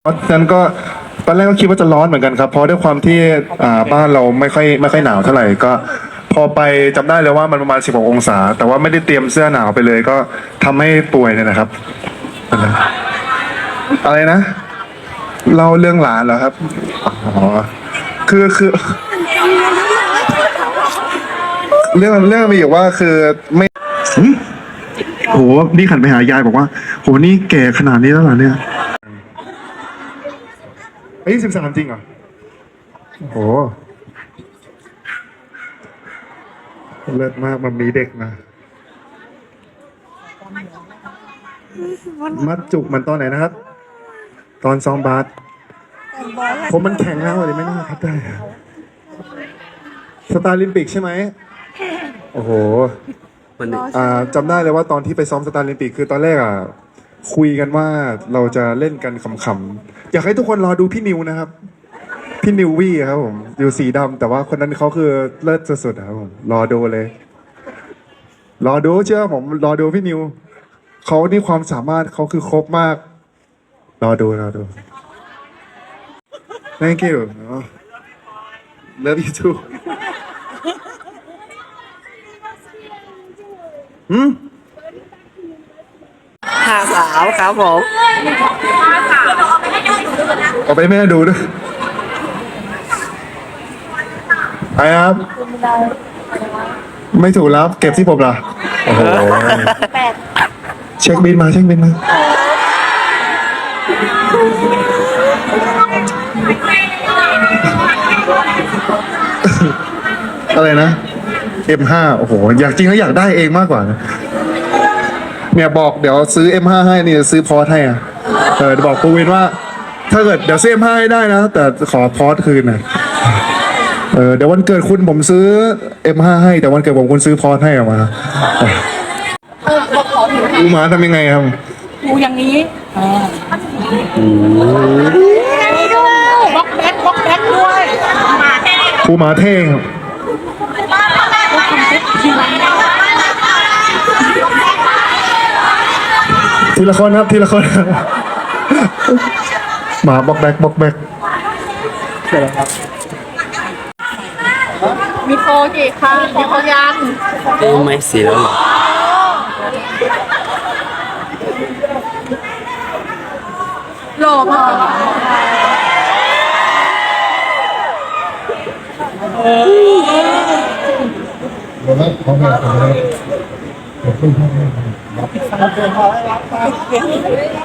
ฉะนั้นก็ตอนแรกก็คิดว่าจะร้อนเหมือนกันครับ เพราะด้วยความที่อ่าบ้านเราไม่ค่อยไม่ค่อยหนาวเท่าไหร่ก็ พอไปจำได้เลยว่ามันประมาณ 16 องศา แต่ว่าไม่ได้เตรียมเสื้อหนาวไปเลย ก็ทำให้ป่วยเนี่ยนะครับ อะไรนะเล่าเรื่องหลานเหรอครับอ๋อคือคือ เรื่องเรื่องมีอยู่ว่าคือไม่หึโหนี่ขันไปหายายบอกว่าโหนี่แก่ขนาดนี้แล้วเหรอเนี่ย อายุสิบสามจริงเหรอโอ้โหเลิศมากมันมีเด็กนะ มัดจุกมันตอนไหนนะครับ ตอนซ้อมบาสผมมันแข็งแล้วเลยไม่น่าครับได้สตาร์ลิมปิกใช่ไหมโอ้โหอ่าจำได้เลยว่าตอนที่ไปซ้อมสตาร์ลิมปิกคือตอนแรกอะ คุยกันว่าเราจะเล่นกันขำๆอยากให้ทุกคนรอดูพี่นิวนะครับ พี่นิววี่ครับผมอยู่สีดำแต่ว่าคนนั้นเขาคือเลิศสุดๆครับผมรอดูเลย รอดูเชื่อผมรอดูพี่นิวเขานี่ความสามารถเขาคือครบมาก รอดูรอดู thank you love you too หืม ห้าสาวครับผมเอาไปให้แม่ดูด้วยไปครับ ไม่ถูกแล้วเก็บที่ผมเหรอโอ้โหเช็คบินมาเช็คบินมาอะไรนะ M5 โอ้โห อยากจริงแล้วอยากได้เองมากกว่านะ เนี่ยบอกเดี๋ยวซื้อ M5 ให้นี่จะซื้อพอร์ตให้อะเออบอกปูวินว่า ถ้าเกิดเดี๋ยวซื้อ M5 ให้ได้นะ แต่ขอพอร์ตคืนนะเออเดี๋ยววันเกิดคุณผมซื้อ M5 ให้แต่วันเกิดผมคุณซื้อพอร์ตให้ออกมาอูหมาทำยังไงครับดูอย่างนี้บล็อกแบ็คบล็อกแบ็คด้วยมาแค่ครูหมาเท่ครับที ละคนครับทีละคนครับหมาบอกแบกบอกแบกมีโฟกี่ครั้งมีโฟยังเอ้ยไม่เสียแล้วเหรอหล่อมากขอแม่ขอแม่ 我非常非常好